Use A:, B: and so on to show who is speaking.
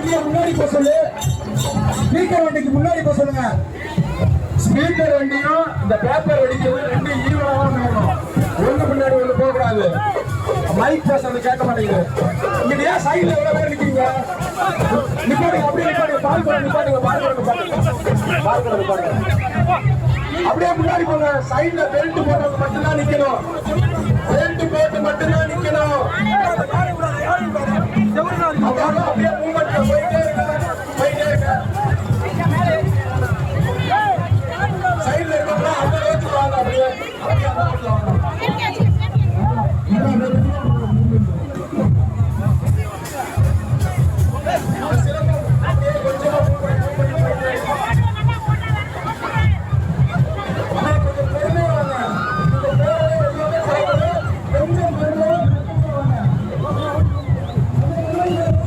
A: வண்டியை முன்னாடி போக சொல்லு. ஸ்பீக்கர் வண்டிக்கு முன்னாடி போக சொல்லுங்க. ஸ்பீக்கர் வண்டியும் இந்த பேப்பர் வண்டிக்கும் ரெண்டு ஈவலாக போகணும் ஒண்ணு முன்னாடி ஒண்ணு போக கூடாது மைக் பேசுறது கேட்க மாட்டேங்குது. இங்க ஏன் சைடுல எவ்வளவு பேர் நிக்கிறீங்க? நிப்பாடுங்க அப்படியே நிப்பாடுங்க பால் கூட நிப்பாடுங்க பால் கூட நிப்பாடுங்க பால் கூட நிப்பாடுங்க அப்படியே முன்னாடி போங்க. சைடுல பெல்ட் போடுறது மட்டும்தான் நிக்கணும். Amen.